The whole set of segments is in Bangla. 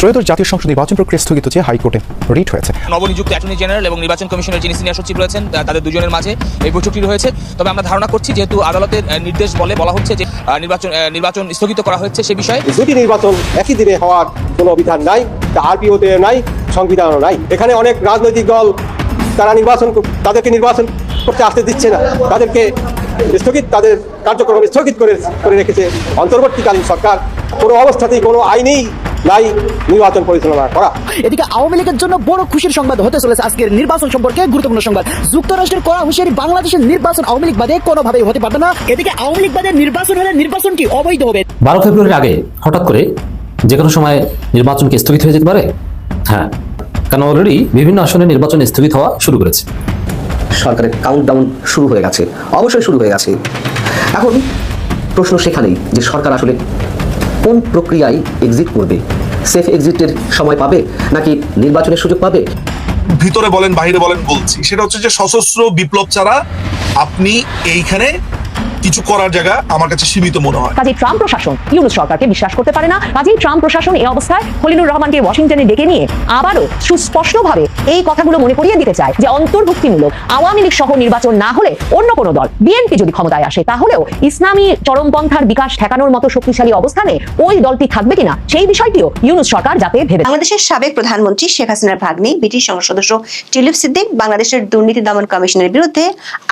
ত্রয়োদশ জাতীয় সংসদ নির্বাচন প্রক্রিয়া স্থগিত চেয়ে হাইকোর্টে রিট হয়েছে। নবনিযুক্ত অ্যাটর্নি জেনারেল এবং নির্বাচন কমিশনের যিনি সিনিয়র সচিব রয়েছেন তাদের দুজনের মাঝে এই বৈঠকটি রয়েছে। তবে আমরা ধারণা করছি যেহেতু আদালতের নির্দেশ বলে বলা হচ্ছে যে নির্বাচন নির্বাচন স্থগিত করা হয়েছে সে বিষয়ে। দুটি নির্বাচন একই দিনে হওয়ার কোনো বিধান নাই তা আরপিওতে নাই সংবিধানও নাই। এখানে অনেক রাজনৈতিক দল তারা নির্বাচন তাদেরকে নির্বাচন করতে আসতে দিচ্ছে না। তাদেরকে স্থগিত তাদের কার্যক্রম স্থগিত করে করে রেখেছে। অন্তর্বর্তীকালীন সরকার কোনো অবস্থাতেই কোনো আইনেই নাই নির্বাচন পরিচালনা করা। এদিকে আওয়ামী লীগের জন্য বড় খুশির সংবাদ হতে চলেছে আজকের নির্বাচন সম্পর্কে গুরুত্বপূর্ণ সংবাদ। যুক্তরাষ্ট্রের করা হুঁশিয়ারি বাংলাদেশের নির্বাচন আওয়ামী লীগ বাদে কোনোভাবেই হতে পারবে না। এদিকে আওয়ামী লীগ বাদে নির্বাচন হলে নির্বাচনটি অবৈধ হবে? বারো ফেব্রুয়ারির আগে হঠাৎ করে যে কোনো সময় নির্বাচনকে স্থগিত হয়ে যেতে পারে? হ্যাঁ কারণ অলরেডি বিভিন্ন আসনে নির্বাচন স্থগিত হওয়া শুরু করেছে। সরকারের কাউন্টডাউন শুরু হয়ে গেছে অবশ্যই শুরু হয়ে গেছে। এখন প্রশ্ন সেখানেই যে সরকার আসলে কোন প্রক্রিয়ায় এক্সিট করবে? সেফ এক্সিটের সময় পাবে নাকি নির্বাচনের সুযোগ পাবে? ভিতরে বলেন বাইরে বলেন, বলছি। সেটা হচ্ছে যে সশস্ত্র বিপ্লব ছাড়া আপনি এইখানে কিছু করার জায়গা আমার কাছে সীমিত মনে হয়। কাজেই ট্রাম্প প্রশাসন ইউনুস সরকারকে বিশ্বাস করতে পারে না। কাজেই ট্রাম্প প্রশাসন এই অবস্থায় খলিলুর রহমানকে ওয়াশিংটনে ডেকে নিয়ে আবারও সুস্পষ্টভাবে এই কথাগুলো মনে করিয়ে দিতে চায় যে অন্তর্ভুক্তিমূলক আওয়ামী লীগ সহ নির্বাচন না হলে অন্য কোনো দল বিএনপি যদি ক্ষমতায় আসে তাহলেও ইসলামী চরমপন্থার বিকাশ ঠেকানোর মতো শক্তিশালী অবস্থানে ওই দলটি থাকবে কিনা সেই বিষয়টিও ইউনুস সরকার যাতে ভেবে বাংলাদেশের সাবেক প্রধানমন্ত্রী শেখ হাসিনার ভাগ্নি ব্রিটিশ সংসদ সদস্য টিউলিপ সিদ্দিক বাংলাদেশের দুর্নীতি দমন কমিশনের বিরুদ্ধে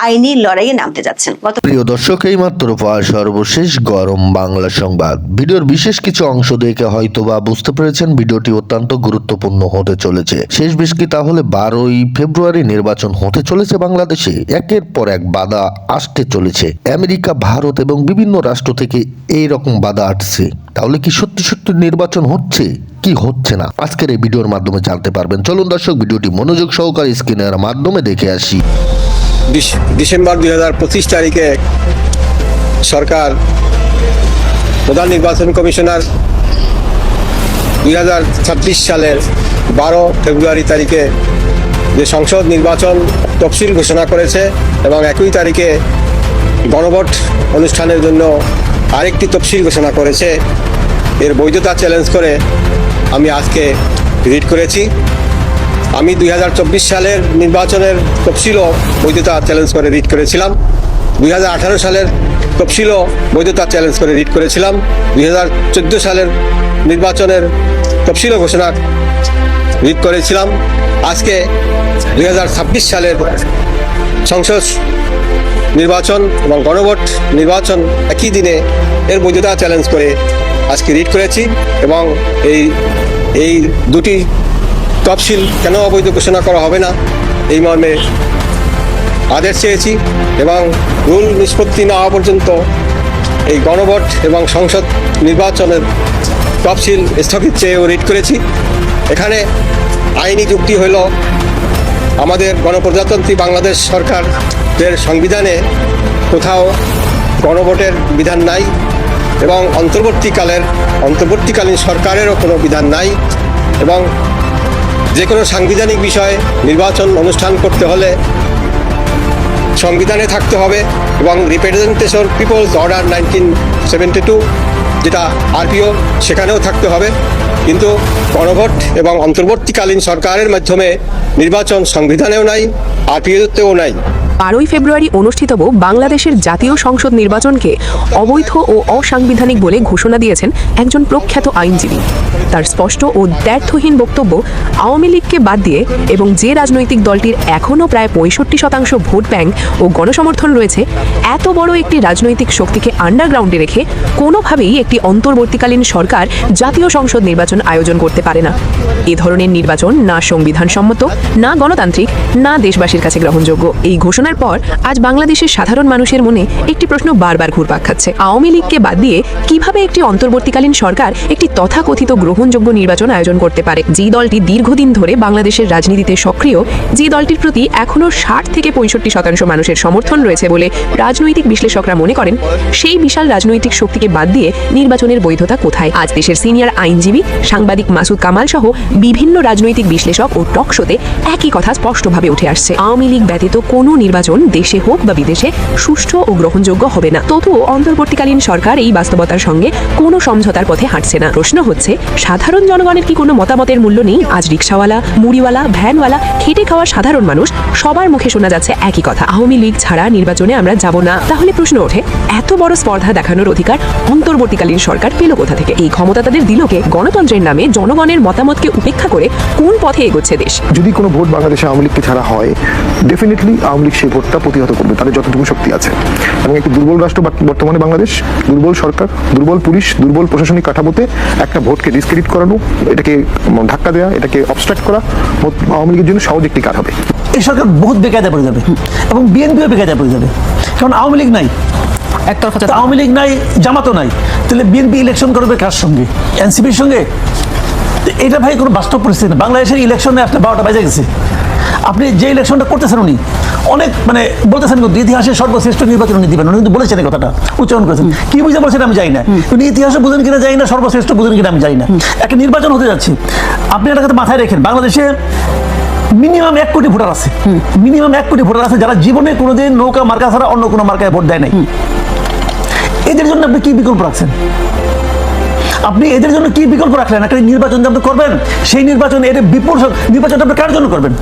আইনি লড়াইয়ে নামতে যাচ্ছেন। গত প্রিয় দর্শক এই মাত্র পাওয়া সর্বশেষ গরম বাংলা সংবাদ। ভিডিওর বিশেষ কিছু অংশ দেখে হয়তো বা বুঝতে পেরেছেন ভিডিওটি অত্যন্ত গুরুত্বপূর্ণ হতে চলেছে। শেষ বেশ কি তাহলে বারোই ফেব্রুয়ারি নির্বাচন হতে চলেছে বাংলাদেশে? একের পর এক বাধা আসতে চলেছে। আমেরিকা, ভারত এবং বিভিন্ন রাষ্ট্র থেকে এই রকম বাধা আসছে। তাহলে কি সত্যি সত্যি নির্বাচন হচ্ছে? কি হচ্ছে না? আজকের এই ভিডিওর মাধ্যমে জানতে পারবেন। চলুন দর্শক, ভিডিওটি মনোযোগ সহকারে স্ক্রিনের মাধ্যমে দেখে আসি। ডিসেম্বর দুই হাজার পঁচিশ তারিখে সরকার প্রধান নির্বাচন কমিশনার দুই হাজার ছাব্বিশ সালের বারো ফেব্রুয়ারি তারিখে যে সংসদ নির্বাচন তফসিল ঘোষণা করেছে এবং একই তারিখে গণভোট অনুষ্ঠানের জন্য আরেকটি তফসিল ঘোষণা করেছে, এর বৈধতা চ্যালেঞ্জ করে আমি আজকে রিট করেছি। আমি দুই হাজার চব্বিশ সালের নির্বাচনের তফসিলও বৈধতা চ্যালেঞ্জ করে রিট করেছিলাম। দুই হাজার আঠারো সালের তফসিলও বৈধতা চ্যালেঞ্জ করে রিট করেছিলাম। দুই হাজার চোদ্দ সালের নির্বাচনের তফসিলও ঘোষণা রিট করেছিলাম। আজকে দুই হাজার ছাব্বিশ সালের সংসদ নির্বাচন এবং গণভোট নির্বাচন একই দিনে এর বৈধতা চ্যালেঞ্জ করে আজকে রিট করেছি এবং এই এই দুটি তফসিল কেন অবৈধ ঘোষণা করা হবে না? এই মর্মে আদেশ চেয়েছি এবং রুল নিষ্পত্তি না হওয়া পর্যন্ত এই গণভোট এবং সংসদ নির্বাচনের তফসিল স্থগিত চেয়েও রিট করেছি। এখানে আইনি যুক্তি হল আমাদের গণপ্রজাতন্ত্রী বাংলাদেশ সরকারের সংবিধানে কোথাও গণভোটের বিধান নাই এবং অন্তর্বর্তীকালের, অন্তর্বর্তীকালীন সরকারেরও কোনো বিধান নাই এবং যে কোনো সাংবিধানিক বিষয়ে নির্বাচন অনুষ্ঠান করতে হলে সংবিধানে থাকতে হবে এবং representation people's order nineteen seventy two যেটা আরপিও সেখানেও থাকতে হবে। কিন্তু গণভোট এবং অন্তর্বর্তীকালীন সরকারের মাধ্যমে নির্বাচন সংবিধানেও নাই আরপিওতেও নাই। বারোই ফেব্রুয়ারি অনুষ্ঠিতব বাংলাদেশের জাতীয় সংসদ নির্বাচনকে অবৈধ ও অসাংবিধানিক বলে ঘোষণা দিয়েছেন একজন প্রখ্যাত আইনজীবী। তার স্পষ্ট ও দ্ব্যর্থহীন বক্তব্য আওয়ামী লীগকে বাদ দিয়ে এবং যে রাজনৈতিক দলটির এখনও প্রায় পঁয়ষট্টি শতাংশ ভোট ব্যাংক ও গণসমর্থন রয়েছে, এত বড় একটি রাজনৈতিক শক্তিকে আন্ডারগ্রাউন্ডে রেখে কোনোভাবেই একটি অন্তর্বর্তীকালীন সরকার জাতীয় সংসদ নির্বাচন আয়োজন করতে পারে না। এ ধরনের নির্বাচন না সংবিধানসম্মত, না গণতান্ত্রিক, না দেশবাসীর কাছে গ্রহণযোগ্য। এই ঘোষণার পর আজ বাংলাদেশের সাধারণ মানুষের মনে একটি প্রশ্ন বারবার ঘুরপাক খাচ্ছে। আওয়ামী লীগকে বাদ দিয়ে কীভাবে একটি অন্তর্বর্তীকালীন সরকার একটি তথাকথিত গ্রহণযোগ্য নির্বাচন আয়োজন করতে পারে? যে দলটি দীর্ঘ দীর্ঘদিন ধরে বাংলাদেশের রাজনীতিতে সক্রিয়, যে দলটির প্রতি এখনও ষাট থেকে পঁয়ষট্টি শতাংশ মানুষের সমর্থন রয়েছে বলে রাজনৈতিক বিশ্লেষকরা মনে করেন, সেই বিশাল রাজনৈতিক শক্তিকে বাদ দিয়ে নির্বাচনের বৈধতা কোথায়? আজ দেশের সিনিয়র আইনজীবী, সাংবাদিক মাসুদ কামাল সহ বিভিন্ন রাজনৈতিক বিশ্লেষক ও টক শোতে একই কথা স্পষ্টভাবে উঠে আসছে। আওয়ামী লীগ ব্যতীত কোনো নির্বাচন দেশে হোক বা বিদেশে সুষ্ঠু ও গ্রহণযোগ্য হবে না। তবুও অন্তর্বর্তীকালীন সরকার এই বাস্তবতার সঙ্গে কোনো সমঝোতার পথে হাঁটছে না। প্রশ্ন হচ্ছে, সাধারণ জনগণের কি কোনো মতামতের মূল্য নেই? আজ রিক্সাওয়ালা, মুড়িওয়ালা, ভ্যানওয়ালা, খেটে খাওয়া সাধারণ মানুষ, সবার মুখে শোনা যাচ্ছে একই কথা। আওয়ামী লীগ ছাড়া নির্বাচনে আমরা যাব না। তাহলে প্রশ্ন ওঠে এত বড় স্পর্ধা দেখানোর অধিকার অন্তর্বর্তীকালীন সরকার পেল কোথা থেকে? এই ক্ষমতা তাদের দিলকে গণতন্ত্রের নামে জনগণের মতামতকে উপেক্ষা করে কোন পথে এগোচ্ছে দেশ? যদি কোনো ভোট বাংলাদেশে আওয়ামী লীগকে ছাড়া হয় ডেফিনেটলি আওয়ামী লীগ সেই ভোটটা প্রতিহত করবে তাদের যতটুকু শক্তি আছে। এবং একটি দুর্বল রাষ্ট্র বর্তমানে বাংলাদেশ দুর্বল সরকার দুর্বল পুলিশ দুর্বল প্রশাসনিক কাঠামোতে একটা ভোটকে ডিসক্রেডিট করানো এটাকে ধাক্কা দেওয়া এটাকে অবস্ট্রাক্ট করা ভোট- আওয়ামী লীগের জন্য সহজ একটি কাজ হবে। এই সরকার বহুত বেকায়দা পড়ে যাবে এবং বিএনপিও বেকায়দা পড়ে যাবে। কারণ আওয়ামী লীগ নাই। একতরফা আওয়ামী লীগ নাই জামাতও নাই। তাহলে বিএনপি ইলেকশন করবে কার সঙ্গে? এনসিপির সঙ্গে? এটা ভাই কোনো বাস্তব পরিস্থিতি না। বাংলাদেশের ইলেকশনে আসলে বারোটা বাজে গেছে। আপনি যে ইলেকশনটা করতেছেন উনি অনেক মানে বলতেছেন কিন্তু ইতিহাসের সর্বশ্রেষ্ঠ নির্বাচন উনি দিবেন। উনি কিন্তু বলেছেন এই কথাটা উচ্চারণ করেছেন। কি বুঝে বলছেন আমি জানি না। উনি ইতিহাসে বুঝেন কিনা জানি না সর্বশ্রেষ্ঠ বুঝেন কিনা আমি জানি না। একটা নির্বাচন হতে যাচ্ছে। আপনি একটা কথা মাথায় রেখেন বাংলাদেশে মিনিমাম এক কোটি ভোটার আছে। মিনিমাম এক কোটি ভোটার আছে যারা জীবনে কোনোদিন নৌকা, মার্কা ছাড়া অন্য কোনো মার্কায় ভোট দেয় নাই। এদের জন্য আপনি কি বিকল্প রাখছেন? আপনি এদের জন্য কি বিকল্প রাখলেন? একটা নির্বাচন আপনি করবেন, সেই নির্বাচন এদের বিপুল নির্বাচনটা আপনি কার জন্য করবেন?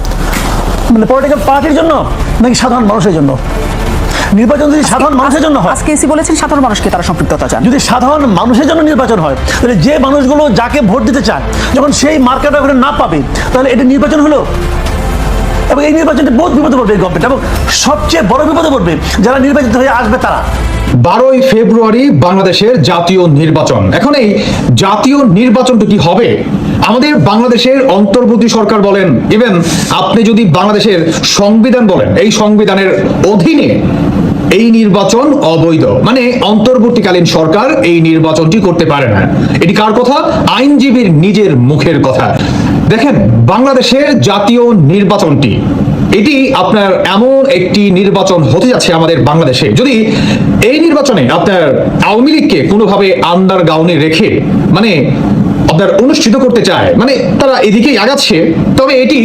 মানে পলিটিক্যাল পার্টির জন্য নাকি সাধারণ মানুষের জন্য? নির্বাচন যদি সাধারণ মানুষের জন্য হয়। আজকে এসি বলেছেন সাধারণ মানুষকে তারা সম্পৃক্ততা চান যদি সাধারণ মানুষের জন্য নির্বাচন হয় তাহলে যে মানুষগুলো যাকে ভোট দিতে চায় যখন সেই মার্কেটটা ওখানে না পাবে তাহলে এটা নির্বাচন হলো। এবং এই নির্বাচনটা বহুত বিপদে পড়বে এই গভর্নমেন্ট এবং সবচেয়ে বড় বিপদে পড়বে যারা নির্বাচিত হয়ে আসবে তারা। বারোই ফেব্রুয়ারি বাংলাদেশের জাতীয় নির্বাচন। এখন এই জাতীয় নির্বাচনটা কি হবে? আমাদের বাংলাদেশের অন্তর্বর্তী সরকার বলেন ইভেন আপনি যদি বাংলাদেশের সংবিধান বলেন এই সংবিধানের অধীনে এই নির্বাচন অবৈধ। মানে অন্তর্বর্তীকালীন সরকার এই নির্বাচনটি করতে পারে না। এটি কার কথা? আইনজীবীর নিজের মুখের কথা। দেখেন, বাংলাদেশের জাতীয় নির্বাচনটি, এটি আপনার এমন একটি নির্বাচন হতে যাচ্ছে আমাদের বাংলাদেশে। যদি এই নির্বাচনে আপনার আওয়ামী লীগকে কোনোভাবে আন্ডার গাউনে রেখে মানে আপনার অনুষ্ঠিত করতে চায় মানে তারা এদিকেই আগাচ্ছে, তবে এটি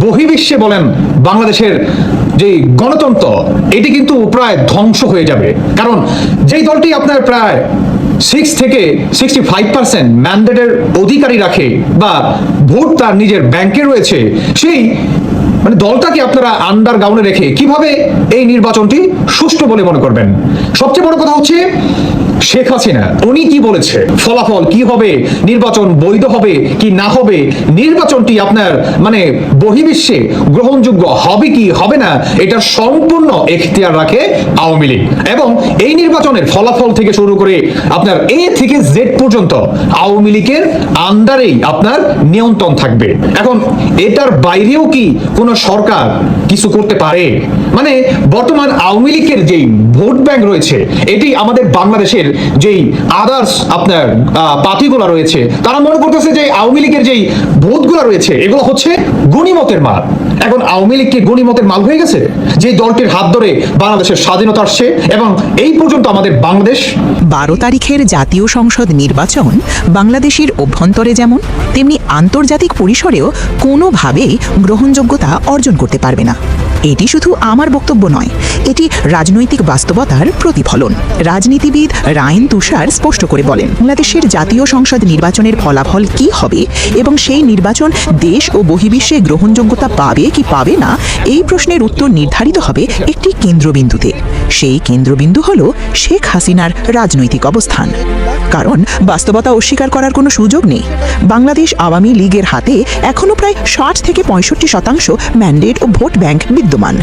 বহির্বিশ্বে বলেন বাংলাদেশের যে গণতন্ত্র, এটি কিন্তু প্রায় ধ্বংস হয়ে যাবে। কারণ যেই দলটি আপনার প্রায় সিক্স থেকে সিক্সটি ফাইভ পার্সেন্ট ম্যান্ডেটের অধিকারী রাখে বা ভোট তার নিজের ব্যাংকে রয়েছে, সেই মানে দলটাকে আপনারা আন্ডার গাউনে রেখে কীভাবে এই নির্বাচনটি সুষ্ঠু বলে মনে করবেন? সবচেয়ে বড় কথা হচ্ছে শেখ হাসিনা, উনি কি বলেছে? ফলাফল কি হবে? নির্বাচন বৈধ হবে কি না হবে? নির্বাচনটি আপনার মানে বহির্বিশ্বে গ্রহণযোগ্য হবে কি হবে না এটার সম্পূর্ণ এখতিয়ার রাখে আওয়ামী লীগ। এবং এই নির্বাচনের ফলাফল থেকে শুরু করে আপনার এ থেকে জেড পর্যন্ত আওয়ামী লীগের আন্ডারেই আপনার নিয়ন্ত্রণ থাকবে। এখন এটার বাইরেও কি কোনো সরকার কিছু করতে পারে? মানে বর্তমান আওয়ামী লীগের যেই ভোট ব্যাংক রয়েছে, এটি আমাদের বাংলাদেশের যেই আদার্স আপনার পার্টিগুলো রয়েছে, তারা মনে করতেছে যে আওয়ামী লীগের যেই ভোটগুলো রয়েছে, এগুলো হচ্ছে গণিমতের মাল। এখন আওয়ামী লীগ কি গণিমতের মাল হয়ে গেছে? যে দলটির হাত ধরে বাংলাদেশের স্বাধীনতা আসছে এবং এই পর্যন্ত আমাদের বাংলাদেশ? বারো তারিখের জাতীয় সংসদ নির্বাচন বাংলাদেশের অভ্যন্তরে যেমন, তেমনি আন্তর্জাতিক পরিসরেও কোনোভাবেই গ্রহণযোগ্যতা অর্জন করতে পারবে না। এটি শুধু আমার বক্তব্য নয়, এটি রাজনৈতিক বাস্তবতার প্রতিফলন। রাজনীতিবিদ রায়ন তুষার স্পষ্ট করে বলেন, বাংলাদেশের জাতীয় সংসদ নির্বাচনের ফলাফল কি হবে এবং সেই নির্বাচন দেশ ও বহির্বিশ্বে গ্রহণযোগ্যতা পাবে কি পাবে না, এই প্রশ্নের উত্তর নির্ধারিত হবে একটি কেন্দ্রবিন্দুতে। সেই কেন্দ্রবিন্দু হল শেখ হাসিনার রাজনৈতিক অবস্থান। কারণ বাস্তবতা অস্বীকার করার কোনো সুযোগ নেই। বাংলাদেশ আওয়ামী লীগের হাতে এখনও প্রায় ষাট থেকে পঁয়ষট্টি শতাংশ ম্যান্ডেট ও ভোট ব্যাংক বিদ্যমান।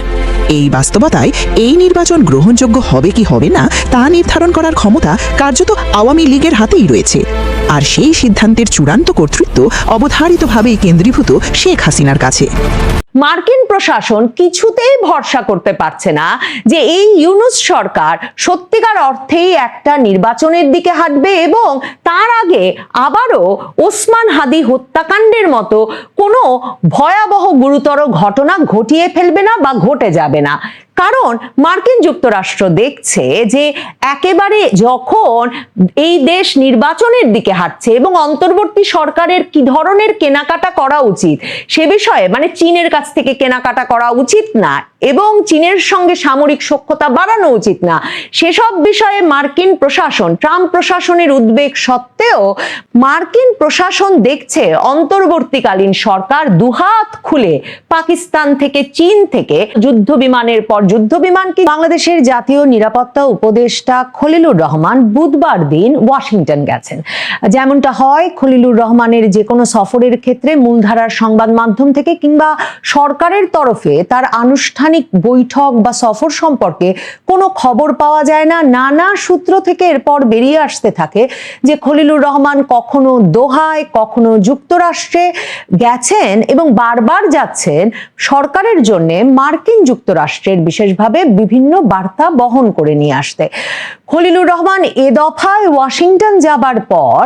এই বাস্তবতায় এই নির্বাচন গ্রহণযোগ্য হবে কি হবে না, তা নির্ধারণ করার ক্ষমতা কার্যত আওয়ামী লীগের হাতেই রয়েছে। আর সেই সিদ্ধান্তের চূড়ান্ত কর্তৃত্ব অবধারিতভাবেই কেন্দ্রীভূত শেখ হাসিনার কাছে। মার্কিন প্রশাসন কিছুতেই ভরসা করতে পারছে না যে এই ইউনুস সরকার সত্যিকার অর্থেই একটা নির্বাচনের দিকে হাঁটবে এবং তার আগে আবারও ওসমান হাদি হত্যাকাণ্ডের মতো কোনো ভয়াবহ গুরুতর ঘটনা ঘটিয়ে ফেলবে না বা ঘটে যাবে না। কারণ মার্কিন যুক্তরাষ্ট্র দেখছে যে একেবারে যখন এই দেশ নির্বাচনের দিকে হাঁটছে এবং অন্তর্বর্তী সরকারের কি ধরনের কেনাকাটা করা উচিত, সে বিষয়ে মানে চীনের কাছ থেকে কেনাকাটা করা উচিত না এবং চীনের সঙ্গে সামরিক সক্ষতা বাড়ানো উচিত না, সেসব বিষয়ে মার্কিন প্রশাসন, ট্রাম্প প্রশাসনের উদ্বেগ সত্ত্বেও মার্কিন প্রশাসন দেখছে অন্তর্বর্তীকালীন সরকার দুহাত খুলে পাকিস্তান থেকে চীন থেকে যুদ্ধ বিমানের পর যুদ্ধ বিমান কি বাংলাদেশের জাতীয় নিরাপত্তা উপদেষ্টা খলিলুর রহমান বুধবার দিন ওয়াশিংটন গেছেন। যেমনটা হয়, খলিলুর রহমানের যে কোনো সফরের ক্ষেত্রে মূলধারার সংবাদ মাধ্যম থেকে কিংবা সরকারের তরফে তার আনুষ্ঠানিক বৈঠক বা সফর সম্পর্কে কোনো খবর পাওয়া যায় না। নানা সূত্র থেকে এরপর বেরিয়ে আসতে থাকে যে খলিলুর রহমান কখনো দোহায়, কখনো যুক্তরাষ্ট্রে গেছেন এবং বারবার যাচ্ছেন সরকারের জন্য মার্কিন যুক্তরাষ্ট্রের বিশেষভাবে বিভিন্ন বার্তা বহন করে নিয়ে আসতে। খলিলুর রহমান, এ দফায় ওয়াশিংটন যাবার পর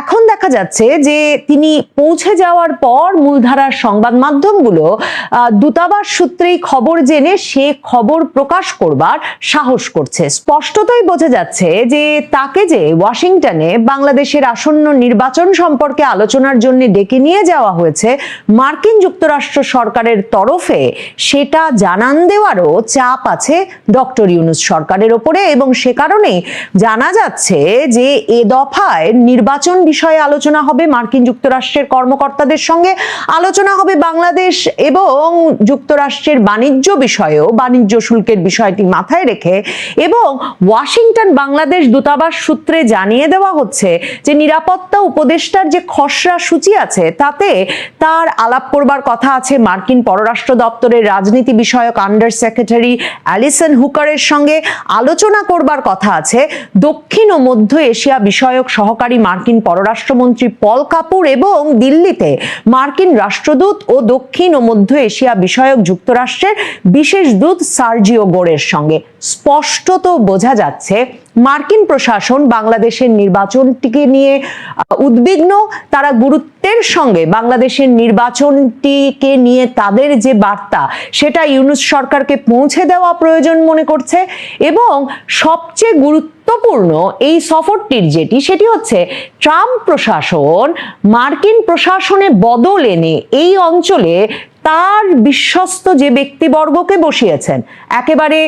এখন দেখা যাচ্ছে যে তিনি পৌঁছে যাওয়ার পর মূলধারার সংবাদ মাধ্যমগুলো দূতাবাস সূত্রেই খবর জেনে সে খবর প্রকাশ করবার সাহস করছে। স্পষ্টতই বোঝা যাচ্ছে যে তাকে যে ওয়াশিংটনে বাংলাদেশের আসন্ন নির্বাচন সম্পর্কে আলোচনার জন্য ডেকে নিয়ে যাওয়া হয়েছে, মার্কিন যুক্তরাষ্ট্র সরকারের তরফে সেটা জানান দেওয়ারও চাপ আছে ডক্টর ইউনুস সরকারের ওপরে এবং সে কারণে জানা যাচ্ছে যে এ দফায় নির্বাচন বিষয়ে আলোচনা হবে মার্কিন যুক্তরাষ্ট্রের কর্মকর্তাদের সঙ্গে। আলোচনা হবে বাংলাদেশ এবং যুক্তরাষ্ট্রের বাণিজ্য বিষয়েও, বাণিজ্য শুল্কের বিষয়টি মাথায় রেখে এবং ওয়াশিংটন বাংলাদেশ দূতাবাস সূত্রে জানিয়ে দেওয়া হচ্ছে যে নিরাপত্তা উপদেষ্টার যে খসড়া সূচি আছে, তাতে তার আলাপ করবার কথা আছে মার্কিন পররাষ্ট্র দপ্তরের রাজনীতি বিষয়ক আন্ডার সেক্রেটারি অ্যালিসন হুকারের সঙ্গে আলোচনা করবার কথা আছে। দক্ষিণ ও মধ্য এশিয়া বিষয়ক সহকারী মার্কিন পররাষ্ট্রমন্ত্রী পল কাপুর এবং দিল্লিতে মার্কিন রাষ্ট্রদূত ও দক্ষিণ ও মধ্য এশিয়া বিষয়ক যুক্তরাষ্ট্রের বিশেষ দূত সার্জিও গোরের সঙ্গে। স্পষ্টত বোঝা যাচ্ছে মার্কিন প্রশাসন বাংলাদেশের নির্বাচনটিকে নিয়ে উদ্বিগ্ন। তারা গুরুত্বের সঙ্গে বাংলাদেশের নির্বাচনটিকে নিয়ে তাদের যে বার্তা, সেটা ইউনুস সরকারকে পৌঁছে দেওয়া প্রয়োজন মনে করছে। এবং সবচেয়ে গুরুত্বপূর্ণ এই সফরটির যেটি, সেটি হচ্ছে ট্রাম্প প্রশাসন মার্কিন প্রশাসনে বদল এনে এই অঞ্চলে তার বিশ্বস্ত যে ব্যক্তিবর্গকে বসিয়েছেন, একেবারে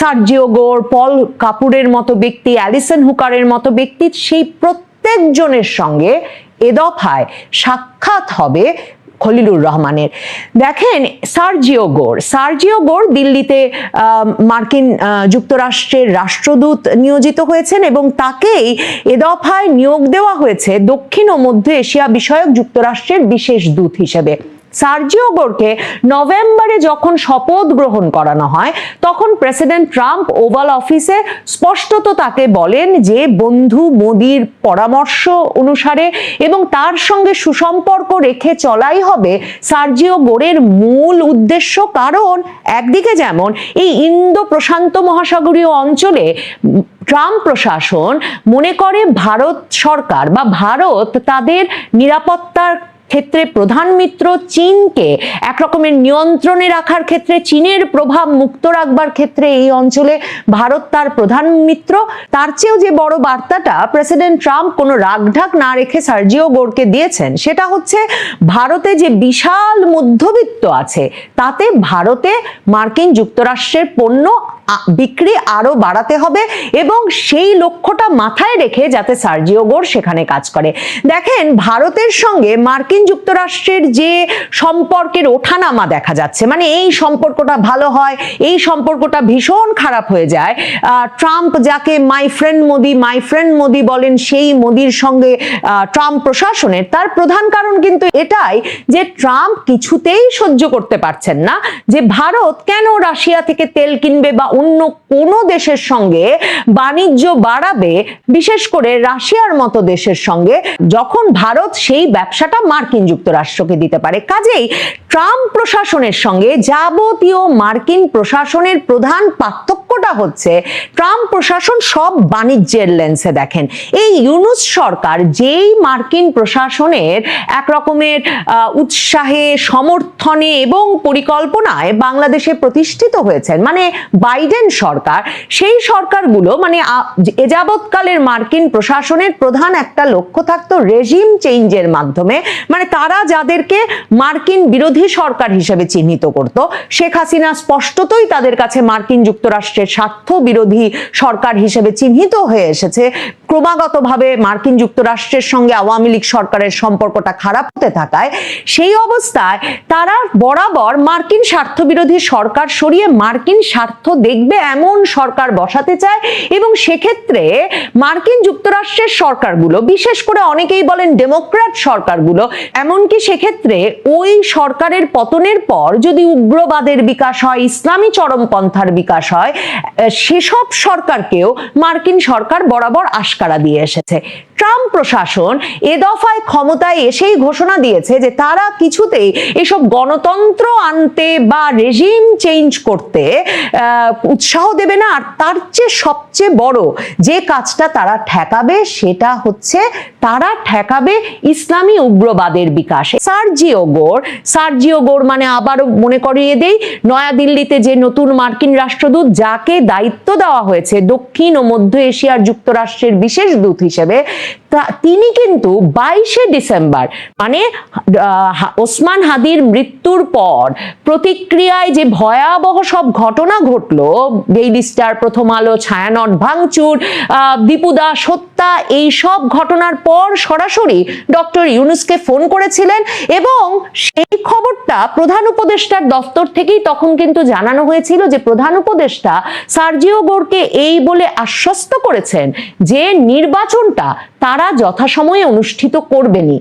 সার্জিও গোর, পল কাপুরের মতো ব্যক্তি, অ্যালিসন হুকারের মতো ব্যক্তি, সেই প্রত্যেকজনের সঙ্গে এ দফায় সাক্ষাৎ হবে খলিলুর রহমানের। দেখেন, সার্জিও গোর সার্জিও গোর দিল্লিতে মার্কিন যুক্তরাষ্ট্রের রাষ্ট্রদূত নিয়োজিত হয়েছেন এবং তাকেই এ দফায় নিয়োগ দেওয়া হয়েছে দক্ষিণ ও মধ্য এশিয়া বিষয়ক যুক্তরাষ্ট্রের বিশেষ দূত হিসেবে। সার্জিও গোরকে নভেম্বরে যখন শপথ গ্রহণ করানো হয়, তখন প্রেসিডেন্ট ট্রাম্প ওভাল অফিসে স্পষ্টত তাকে বলেন যে বন্ধু মোদির পরামর্শ অনুসারে এবং তার সঙ্গে সুসম্পর্ক রেখে চলাই হবে সার্জিও গোরের মূল উদ্দেশ্য। কারণ একদিকে যেমন এই ইন্দো প্রশান্ত মহাসাগরীয় অঞ্চলে ট্রাম্প প্রশাসন মনে করে ভারত সরকার বা ভারত তাদের নিরাপত্তার ক্ষেত্রে প্রধান মিত্র চীনকে একরকমের নিয়ন্ত্রণে রাখার ক্ষেত্রে চীনের প্রভাব মুক্ত রাখবার ক্ষেত্রে এই অঞ্চলে ভারত তার প্রধান মিত্র। তার চেয়েও যে বড় বার্তাটা প্রেসিডেন্ট ট্রাম্প কোনো রাগঢাক না রেখে সার্জিও গোরকে দিয়েছেন, সেটা হচ্ছে ভারতে যে বিশাল মধ্যবিত্ত আছে, তাতে ভারতে মার্কিন যুক্তরাষ্ট্রের পণ্য বিক্রি আরও বাড়াতে হবে এবং সেই লক্ষ্যটা মাথায় রেখে যাতে সার্জিও গোর সেখানে কাজ করে। দেখেন, ভারতের সঙ্গে মার্কিন যুক্তরাষ্ট্রের যে সম্পর্কের ওঠানামা দেখা যাচ্ছে মানে এই সম্পর্কটা ভালো হয়, এই সম্পর্কটা ভীষণ খারাপ হয়ে যায় ট্রাম্প যাকে my friend Modi my friend Modi বলেন, সেই মোদির সঙ্গে ট্রাম্প প্রশাসনের, তার প্রধান কারণ কিন্তু এটাই যে ট্রাম্প কিছুতেই সহ্য করতে পারছেন না, যে ভারত কেন রাশিয়া থেকে তেল কিনবে বা অন্য কোনো দেশের সঙ্গে বাণিজ্য বাড়াবে, বিশেষ করে রাশিয়ার মতো দেশের সঙ্গে, যখন ভারত সেই ব্যবসাটা মার্কিন যুক্তরাষ্ট্রকে দিতে পারে। কাজেই ট্রাম্প প্রশাসনের সঙ্গে যাবতীয় মার্কিন প্রশাসনের প্রধান পার্থক্যটা হচ্ছে? ট্রাম্প প্রশাসন সব বাণিজ্যের লেন্সে দেখেন। এই ইউনুস সরকার যেই মার্কিন প্রশাসনের এক রকমের উৎসাহে, সমর্থনে এবং পরিকল্পনায় বাংলাদেশে প্রতিষ্ঠিত হয়েছেন মানে বাইডেন সরকার, সেই সরকারগুলো মানে আ- এ যাবৎকালের মার্কিন প্রশাসনের প্রধান একটা লক্ষ্য থাকতো রেজিম চেঞ্জের মাধ্যমে মানে তারা যাদেরকে মার্কিন বিরোধী সরকার হিসেবে চিহ্নিত করত, শেখ হাসিনা স্পষ্টতই তাদের কাছে মার্কিন যুক্তরাষ্ট্রের স্বার্থ বিরোধী সরকার হিসেবে চিহ্নিত হয়ে এসেছে। ক্রমাগতভাবে মার্কিন যুক্তরাষ্ট্রের সঙ্গে আওয়ামী লীগ সরকারের সম্পর্কটা খারাপ হতে থাকায় সেই অবস্থায় তারা বরাবর মার্কিন স্বার্থ বিরোধী সরকার সরিয়ে মার্কিন স্বার্থ দেখবে এমন সরকার বসাতে চায় এবং সেক্ষেত্রে মার্কিন যুক্তরাষ্ট্রের সরকারগুলো, বিশেষ করে অনেকেই বলেন ডেমোক্র্যাট সরকারগুলো, এমনকি সেক্ষেত্রে ওই সরকারের পতনের পর যদি উগ্রবাদের বিকাশ হয়, ইসলামী চরমপন্থার বিকাশ হয় সেসব সরকারকেও মার্কিন সরকার বরাবর আশকারা দিয়ে এসেছে। ট্রাম্প প্রশাসন এ দফায় ক্ষমতায় এসেই ঘোষণা দিয়েছে যে তারা কিছুতেই এসব গণতন্ত্র আনতে বা রেজিম চেঞ্জ করতে উৎসাহ দেবে না। আর তার চেয়ে সবচেয়ে বড় যে কাজটা তারা ঠেকাবে সেটা হচ্ছে তারা ঠেকাবে ইসলামী উগ্রবাদের বিকাশে। সার্জিও গোর সার্জিও গোর মানে আবারও মনে করিয়ে দেই, নয়াদিল্লিতে যে নতুন মার্কিন রাষ্ট্রদূত যাকে দায়িত্ব দেওয়া হয়েছে দক্ষিণ ও মধ্য এশিয়ার যুক্তরাষ্ট্রের বিশেষ দূত হিসেবে তিনি কিন্তু বাইশে ডিসেম্বর মানে ওসমান হাদির মৃত্যুর পর প্রতিক্রিয়ায় যে ভয়াবহ সব ঘটনা ঘটলো ডেইলি স্টার প্রথম আলো, ছায়ানট, ভাঙচুর দীপুদা দীপুদা সত্তা এই সব ঘটনার পর সরাসরি ডক্টর ইউনুসকে ফোন করেছিলেন এবং সেই খবরটা প্রধান উপদেষ্টার দফতর থেকেই তখন কিন্তু জানানো হয়েছিল যে প্রধান উপদেষ্টা সার্জিও গোরকে এই বলে আশ্বস্ত করেছেন যে নির্বাচনটা তারা যথাসময়ে অনুষ্ঠিত করবেনই।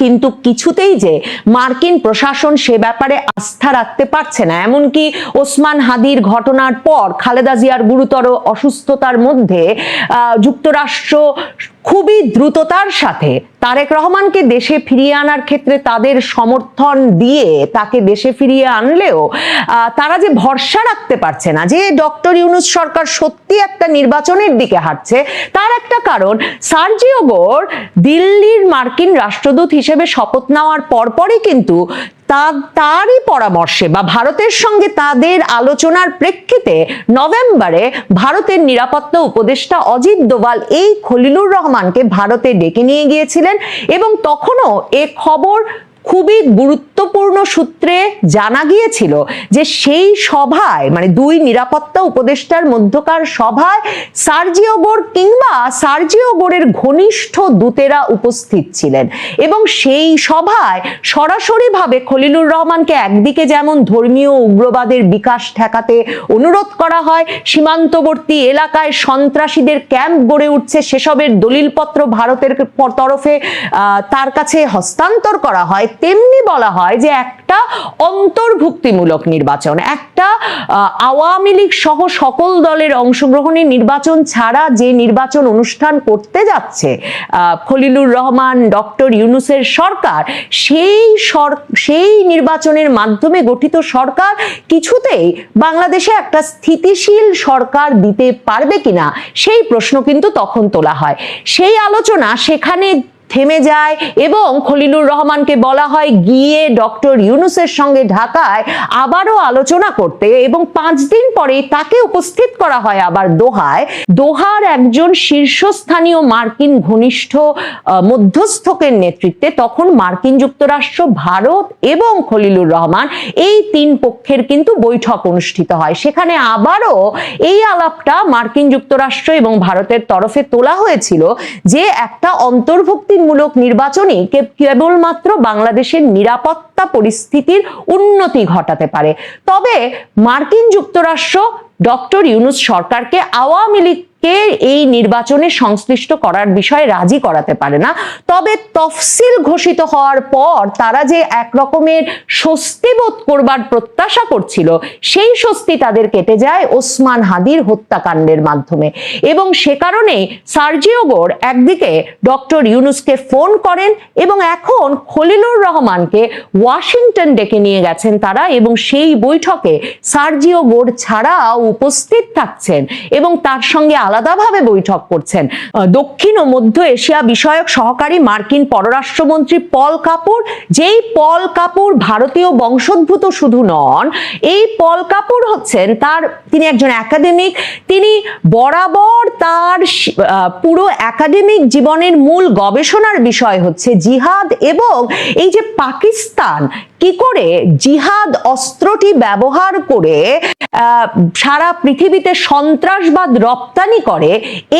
কিন্তু কিছুতেই যে মার্কিন প্রশাসন সে ব্যাপারে আস্থা রাখতে পারছে না। এমনকি ওসমান হাদির ঘটনার পর খালেদা জিয়ার গুরুতর অসুস্থতার মধ্যে যুক্তরাষ্ট্র খুবই দ্রুততার সাথে তারেক রহমানকে দেশে ফিরিয়ে আনার ক্ষেত্রে তাদের সমর্থন দিয়ে তাকে দেশে ফিরিয়ে আনলেও তারা যে ভরসা রাখতে পারছে না, যে ডক্টর ইউনুস সরকার সত্যি একটা নির্বাচনের দিকে হাঁটছে, তার একটা কারণ, সার্জিও গোর দিল্লির মার্কিন রাষ্ট্রদূত হিসেবে শপথ নেওয়ার পরপরই কিন্তু তা- তারই পরামর্শে বা ভারতের সঙ্গে তাদের আলোচনার প্রেক্ষিতে নভেম্বরে ভারতের নিরাপত্তা উপদেষ্টা অজিত দোভাল এই খলিলুর রহমানকে ভারতে ডেকে নিয়ে গিয়েছিলেন এবং তখনও এ খবর খুবই গুরুত্বপূর্ণ সূত্রে জানা গিয়েছিল যে সেই সভায় মানে দুই নিরাপত্তা উপদেষ্টার মধ্যকার সভায় সার্জিও গোর কিংবা সার্জিও গোরের ঘনিষ্ঠ দূতেরা উপস্থিত ছিলেন। এবং সেই সভায় সরাসরিভাবে খলিলুর রহমানকে একদিকে যেমন ধর্মীয় উগ্রবাদের বিকাশ ঠেকাতে অনুরোধ করা হয়, সীমান্তবর্তী এলাকায় সন্ত্রাসীদের ক্যাম্প গড়ে উঠছে, সেসবের দলিলপত্র ভারতের তরফে তার কাছে হস্তান্তর করা হয় তেমনি বলা হয় যে একটা অন্তর্ভুক্তিমূলক নির্বাচন, একটা আওয়ামী লীগ সহ সকল দলের অংশগ্রহণের নির্বাচন ছাড়া যে নির্বাচন অনুষ্ঠান করতে যাচ্ছে খলিলুর রহমান, ডক্টর ইউনুসের সরকার, সেই সেই নির্বাচনের মাধ্যমে গঠিত সরকার কিছুতেই বাংলাদেশে একটা স্থিতিশীল সরকার দিতে পারবে কিনা, সেই প্রশ্ন কিন্তু তখন তোলা হয়। সেই আলোচনা সেখানে থেমে যায় এবং খলিলুর রহমানকে বলা হয় গিয়ে ডক্টর ইউনুসের সঙ্গে ঢাকায় আবারও আলোচনা করতে এবং পাঁচ দিন পরে তাকে উপস্থিত করা হয় আবার দোহায়। দোহার একজন শীর্ষস্থানীয় মার্কিন ঘনিষ্ঠ মধ্যস্থকের নেতৃত্বে তখন মার্কিন যুক্তরাষ্ট্র, ভারত এবং খলিলুর রহমান এই তিন পক্ষের কিন্তু বৈঠক অনুষ্ঠিত হয়। সেখানে আবারও এই আলাপটা মার্কিন যুক্তরাষ্ট্র এবং ভারতের তরফে তোলা হয়েছিল যে একটা অন্তর্ভুক্তিমূলক নির্বাচনই কেবলমাত্র বাংলাদেশের নিরাপত্তা পরিস্থিতির উন্নতি ঘটাতে পারে। তবে মার্কিন যুক্তরাষ্ট্র ডক্টর ইউনুস সরকারকে আওয়ামী লীগ কে এই নির্বাচনে সংশ্লিষ্ট করার বিষয়ে রাজি করাতে পারে না? তবে তফসিল ঘোষিত হওয়ার পর তারা যে এক রকমের স্বস্তি বোধ করবার প্রত্যাশা করছিল, সেই স্বস্তি তাদের কেটে যায় ওসমান হাদির হত্যাকাণ্ডের মাধ্যমে। এবং সে কারণে সার্জিও গোর একদিকে ডক্টর ইউনুসকে ফোন করেন এবং এখন খলিলুর রহমানকে ওয়াশিংটন ডেকে নিয়ে গেছেন তারা এবং সেই বৈঠকে সার্জিও গোর ছাড়াও উপস্থিত থাকছেন। এবং তার সঙ্গে আলাদাভাবে বৈঠক করছেন। দক্ষিণ ও মধ্য এশিয়া বিষয়ক সহকারী মার্কিন পররাষ্ট্রমন্ত্রী পল কাপুর, যেই পল কাপুর ভারতীয় বংশোদ্ভূত শুধু নন, এই পল কাপুর হচ্ছেন তার, তিনি একজন একাডেমিক, তিনি বরাবর তার পুরো একাডেমিক জীবনের মূল গবেষণার বিষয় হচ্ছে জিহাদ এবং এই যে পাকিস্তান কি করে জিহাদ অস্ত্রটি ব্যবহার করে সারা পৃথিবীতে সন্ত্রাসবাদ রপ্তানি করে,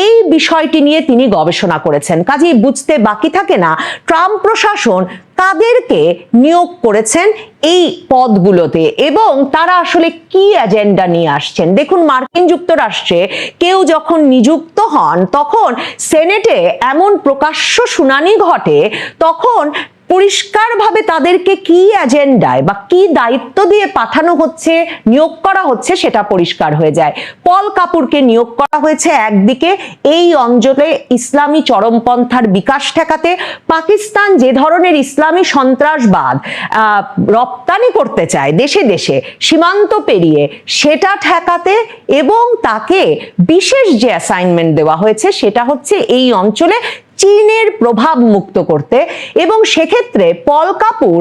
এই বিষয়টি নিয়ে তিনি গবেষণা করেছেন। কাজেই বুঝতে বাকি থাকে না, ট্রাম্প প্রশাসন তাদেরকে নিয়োগ করেছেন এই পদগুলোতে এবং তারা আসলে কি এজেন্ডা নিয়ে আসছেন? দেখুন, মার্কিন যুক্তরাষ্ট্রে কেউ যখন নিযুক্ত হন, তখন সেনেটে এমন প্রকাশ্য শুনানি ঘটে, তখন পরিষ্কারভাবে তাদেরকে কি এজেন্ডায় বা কি দায়িত্ব দিয়ে পাঠানো হচ্ছে, নিয়োগ করা হচ্ছে সেটা পরিষ্কার হয়ে যায়। পল কাপুরকে নিয়োগ করা হয়েছে একদিকে, এই অঞ্চলে ইসলামী চরমপন্থার বিকাশ ঠেকাতে পাকিস্তান যে ধরনের ইসলামী সন্ত্রাসবাদ রপ্তানি করতে চায় দেশে দেশে, সীমান্ত পেরিয়ে সেটা ঠেকাতে এবং তাকে বিশেষ যে অ্যাসাইনমেন্ট দেওয়া হয়েছে সেটা হচ্ছে এই অঞ্চলে চীনের প্রভাব মুক্ত করতে এবং সেক্ষেত্রে পল কাপুর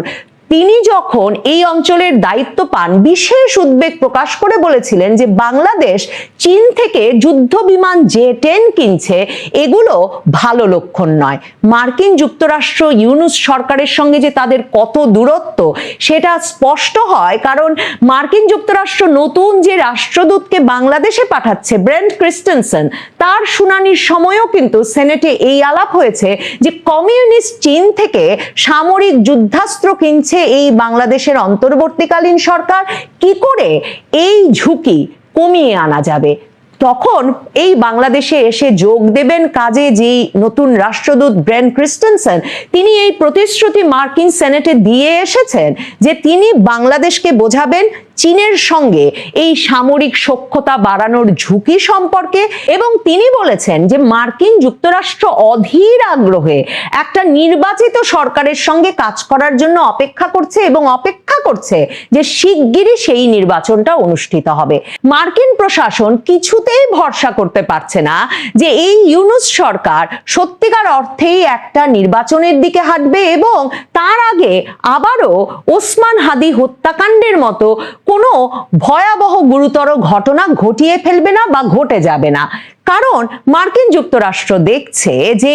তিনি যখন এই অঞ্চলের দায়িত্ব পান, বিশেষ উদ্বেগ প্রকাশ করে বলেছিলেন যে বাংলাদেশ চীন থেকে যুদ্ধ বিমান জে টেন কিনছে, এগুলো ভালো লক্ষণ নয়। মার্কিন যুক্তরাষ্ট্র ইউনুস সরকারের সঙ্গে যে তাদের কত দূরত্ব, সেটা স্পষ্ট হয় কারণ মার্কিন যুক্তরাষ্ট্র নতুন যে রাষ্ট্রদূতকে বাংলাদেশে পাঠাচ্ছে, ব্রেন্ট ক্রিস্টেনসন, তার শুনানির সময়ও কিন্তু সেনেটে এই আলাপ হয়েছে যে কমিউনিস্ট চীন থেকে সামরিক যুদ্ধাস্ত্র কিনছে এই বাংলাদেশের অন্তর্বর্তীকালীন সরকার? কি করে এই ঝুঁকি কমিয়ে আনা যাবে? তখন এই বাংলাদেশে এসে যোগ দেবেন কাজে যেই নতুন রাষ্ট্রদূত ব্রেন ক্রিস্টেনসন, তিনি এই প্রতিশ্রুতি মার্কিন সেনেটে দিয়ে এসেছেন যে তিনি বাংলাদেশকে বোঝাবেন চীনের সঙ্গে এই সামরিক সক্ষতা বাড়ানোর ঝুঁকি সম্পর্কে এবং তিনি বলেছেন যে মার্কিন যুক্তরাষ্ট্র অধীর আগ্রহে একটা নির্বাচিত সরকারের সঙ্গে কাজ করার জন্য অপেক্ষা করছে এবং অপেক্ষা করছে যে শিগগিরই সেই নির্বাচনটা অনুষ্ঠিত হবে। মার্কিন প্রশাসন কিছুতেই ভরসা করতে পারছে না যে এই ইউনুস সরকার সত্যিকার অর্থেই একটা নির্বাচনের দিকে হাঁটবে এবং তার আগে আবারও ওসমান হাদি হত্যাকাণ্ডের মতো কোনো ভয়াবহ গুরুতর ঘটনা ঘটিয়ে ফেলবে না বা ঘটে যাবে না। কারণ মার্কিন যুক্তরাষ্ট্র দেখছে যে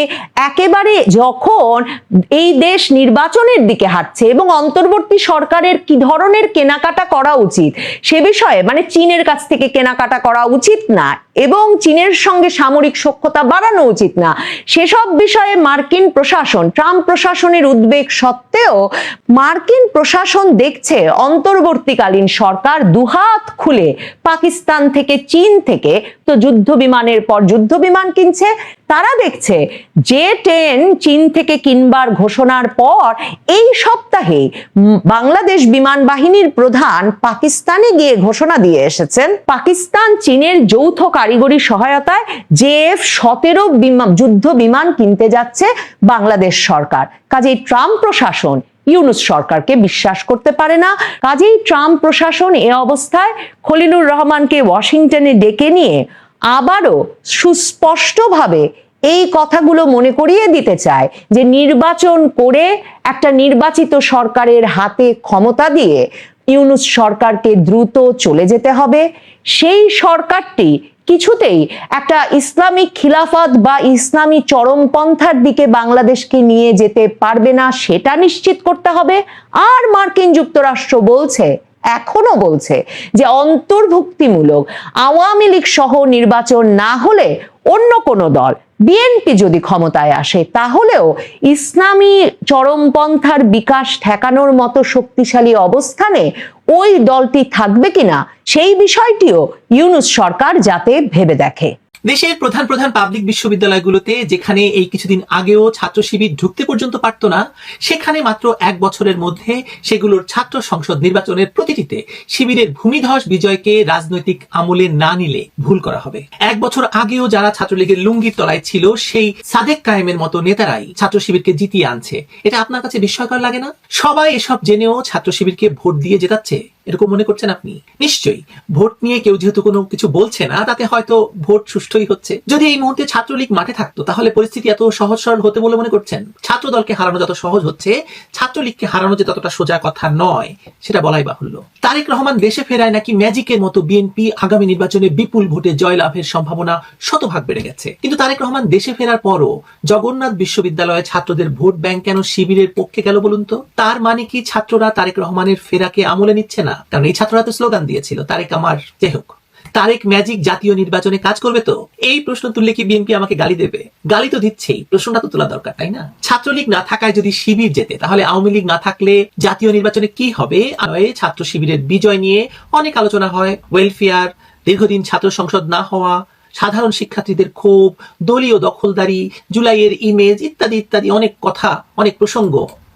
একেবারে যখন এই দেশ নির্বাচনের দিকে হাঁটছে এবং অন্তর্বর্তী সরকারের কি ধরনের কেনাকাটা করা উচিত, সে বিষয়ে মানে চীনের কাছ থেকে কেনাকাটা করা উচিত না এবং চীনের সঙ্গে সামরিক সক্ষতা বাড়ানো উচিত না, সেসব বিষয়ে মার্কিন প্রশাসন, ট্রাম্প প্রশাসনের উদ্বেগ সত্ত্বেও মার্কিন প্রশাসন দেখছে অন্তর্বর্তীকালীন সরকার দুহাত খুলে পাকিস্তান থেকে চীন থেকে তো যুদ্ধ বিমানের পর যুদ্ধ বিমান কিনছে, তারা দেখছে যে টেন চীন থেকে কিনবার ঘোষণার পর এই সপ্তাহে বাংলাদেশ বিমান বাহিনীর প্রধান পাকিস্তানে গিয়ে ঘোষণা দিয়ে এসেছেন, পাকিস্তান চীনের যৌথ কারিগরি সহায়তায় জেএফ সতেরো যুদ্ধ বিমান কিনতে যাচ্ছে বাংলাদেশ সরকার। কাজেই ট্রাম্প প্রশাসন, ইউনুস সরকারকে বিশ্বাস করতে পারে না। কাজেই ট্রাম্প প্রশাসন এ অবস্থায় খলিলুর রহমানকে ওয়াশিংটনে ডেকে নিয়ে আবারও সুস্পষ্টভাবে এই কথাগুলো মনে করিয়ে দিতে চায় যে নির্বাচন করে একটা নির্বাচিত সরকারের হাতে ক্ষমতা দিয়ে ইউনুস সরকারকে দ্রুত চলে যেতে হবে। সেই সরকারটি কিছুতেই একটা ইসলামিক খিলাফত বা ইসলামী চরমপন্থার দিকে বাংলাদেশকে নিয়ে যেতে পারবে না, সেটা নিশ্চিত করতে হবে। আর মার্কিন যুক্তরাষ্ট্র বলছে এখনও বলছে যে অন্তর্ভুক্তিমূলক আওয়ামী লীগ সহ নির্বাচন না হলে অন্য কোনো দল বিএনপি যদি ক্ষমতায় আসে, তাহলেও ইসলামী চরমপন্থার বিকাশ ঠেকানোর মতো শক্তিশালী অবস্থানে ওই দলটি থাকবে কিনা, সেই বিষয়টিও ইউনুস সরকার যাতে ভেবে দেখে। দেশের প্রধান প্রধান পাবলিক বিশ্ববিদ্যালয়গুলোতে যেখানে এই কিছুদিন আগেও ছাত্র শিবির ঢুকতে পর্যন্ত পারত না, সেখানে মাত্র এক বছরের মধ্যে সেগুলোর ছাত্র সংসদ নির্বাচনের প্রতিটিতে শিবিরের ভূমিধস বিজয়কে রাজনৈতিক আমলে না নিলে ভুল করা হবে। এক বছর আগেও যারা ছাত্রলীগের লুঙ্গির তলায় ছিল, সেই সাদেক কায়েমের মতো নেতারাই ছাত্র শিবিরকে জিতিয়ে আনছে। এটা আপনার কাছে বিস্ময়কর লাগে না? সবাই এসব জেনেও ছাত্র শিবিরকে ভোট দিয়ে জেতাচ্ছে। এরকম মনে করছেন আপনি? নিশ্চয়ই। ভোট নিয়ে কেউ যেহেতু কোনো কিছু বলছে না, তাতে হয়তো ভোট সুষ্ঠুই হচ্ছে। যদি এই মুহূর্তে ছাত্রলীগ মাঠে থাকতো, তাহলে পরিস্থিতি এত সহজ সরল হতে বলে মনে করছেন? ছাত্র দলকে হারানো যত সহজ হচ্ছে, ছাত্রলীগকে হারানো যে ততটা সোজা কথা নয়, সেটা বলাই বাহুল্য। তারেক রহমান দেশে ফেরায় নাকি ম্যাজিকের মতো বিএনপি আগামী নির্বাচনে বিপুল ভোটে জয়লাভের সম্ভাবনা শতভাগ বেড়ে গেছে। কিন্তু তারেক রহমান দেশে ফেরার পরও জগন্নাথ বিশ্ববিদ্যালয়ে ছাত্রদের ভোট ব্যাংক কেন শিবিরের পক্ষে গেল বলুন তো? তার মানে কি ছাত্ররা তারেক রহমানের ফেরাকে আমলে নিচ্ছে না? কারণ এই ছাত্ররা তো স্লোগান দিয়েছিল, তারেক আমার যাই হোক। তারেক ম্যাজিক জাতীয় নির্বাচনে কাজ করবে তো? এই প্রশ্ন তুললে কি বিএনপি আমাকে গালি দেবে? গালি তো দিচ্ছেই, প্রশ্নটা তো তোলা দরকার, তাই না? ছাত্রলীগ না থাকায় যদি শিবির যেতে, তাহলে আওয়ামী লীগ না থাকলে জাতীয় নির্বাচনে কি হবে? ছাত্র শিবিরের বিজয় নিয়ে অনেক আলোচনা হয় ওয়েলফেয়ার দীর্ঘদিন ছাত্র সংসদ না হওয়া, সাধারণ শিক্ষার্থীদের ক্ষোভ, দলীয় দখলদারি, জুলাইয়ের ইমেজ ইত্যাদি ইত্যাদি অনেক কথা, অনেক প্রসঙ্গ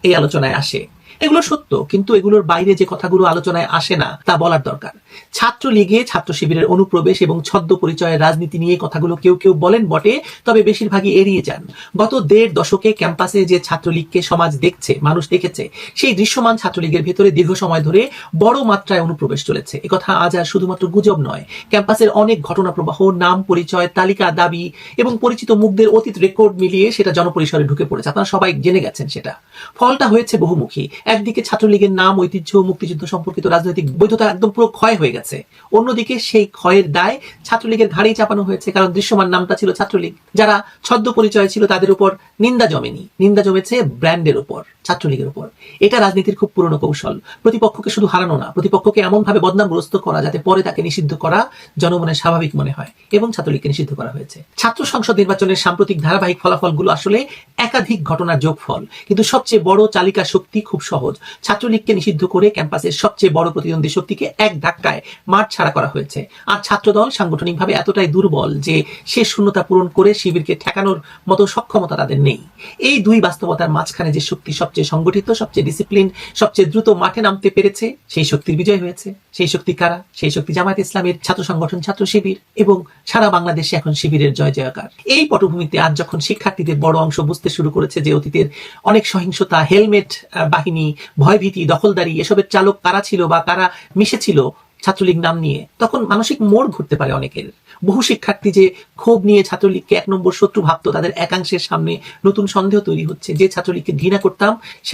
এই আলোচনায় আসে। এগুলো সত্য, কিন্তু এগুলোর বাইরে যে কথাগুলো আলোচনায় আসে না, তা বলার দরকার। ছাত্র লীগে ছাত্র শিবিরের অনুপ্রবেশ এবং ছদ্ম পরিচয়ের রাজনীতি নিয়ে কথাগুলো কেউ কেউ বলেন বটে, তবে বেশিরভাগই এড়িয়ে যান। গত দেড় দশকে ক্যাম্পাসে যে ছাত্রলীগকে সমাজ দেখছে, মানুষ দেখেছে, সেই দৃশ্যমান ছাত্রলীগের ভেতরে দীর্ঘ সময় ধরে বড় মাত্রায় অনুপ্রবেশ চলেছে। একথা আজ আর শুধুমাত্র গুজব নয়, ক্যাম্পাসের অনেক ঘটনা প্রবাহ নাম পরিচয়, তালিকা, দাবি এবং পরিচিত মুখদের অতীত রেকর্ড মিলিয়ে সেটা জনপরিসরে ঢুকে পড়েছে। আপনারা সবাই জেনে গেছেন সেটা। ফলটা হয়েছে বহুমুখী। একদিকে ছাত্রলীগের নাম, ঐতিহ্য, মুক্তিযুদ্ধ সম্পর্কিত রাজনৈতিক বৈধতা একদম পুরো ক্ষয় হয়ে গেছে। অন্যদিকে সেই ক্ষয়ের দায় ছাত্রলীগের ঘাড়েই চাপানো হয়েছে, কারণ দৃশ্যমান নামটা ছিল ছাত্রলীগ। যারা ছদ্ম পরিচয় ছিল তাদের উপর নিন্দা জমেনি। নিন্দা জমেছে ব্র্যান্ডের উপর, ছাত্রলীগের উপর। এটা রাজনীতির খুব পুরনো কৌশল। প্রতিপক্ষকে শুধু হারানো না, প্রতিপক্ষকে এমন ভাবে বদনামগ্রস্ত করা যাতে পরে তাকে নিষিদ্ধ করা জনমনে স্বাভাবিক মনে হয় এবং ছাত্রলীগকে নিষিদ্ধ করা হয়েছে। ছাত্র সংসদ নির্বাচনের সাম্প্রতিক ধারাবাহিক ফলাফলগুলো আসলে একাধিক ঘটনার যোগফল। কিন্তু সবচেয়ে বড় চালিকা শক্তি খুব সহজ। ছাত্রলীগকে নিষিদ্ধ করে ক্যাম্পাসের সবচেয়ে বড় প্রতিদ্বন্দ্বী শক্তিকে এক ধাক্কায় মাঠ ছাড়া করা হয়েছে। আর ছাত্রদল সাংগঠনিকভাবে এতটাই দুর্বল যে সে শূন্যতা পূরণ করে শিবিরকে ঠেকানোর মতো সক্ষমতা তাদের নেই। এই দুই বাস্তবতার মাঝখানে যে শক্তি সবচেয়ে সংগঠিত, সবচেয়ে ডিসিপ্লিন সবচেয়ে দ্রুত মাঠে নামতে পেরেছে, সেই শক্তির বিজয় হয়েছে। সেই শক্তি কারা? সেই শক্তি জামায়াত ইসলামের ছাত্র সংগঠন, ছাত্র শিবির এবং সারা বাংলাদেশে এখন শিবিরের জয় জয়কার এই পটভূমিতে আজ যখন শিক্ষার্থীদের বড় অংশ বুঝতে শুরু করেছে যে অতীতের অনেক সহিংসতা, হেলমেট বাহিনী, ভয়ভীতি, দখলদারি, এসবের চালক কারা ছিল বা কারা মিশেছিল ছাত্রলীগ নাম নিয়ে, তখন মানসিক মোড় ঘুরতে পারে অনেকের। বহু শিক্ষার্থী যে ক্ষোভ নিয়ে ছাত্রলীগকে এক নম্বর শত্রু ভাবতো, তাদের একাংশের সামনে নতুন সন্দেহ তৈরি হচ্ছে। যে ছাত্রলীগকে ঘৃণা করতাম, সে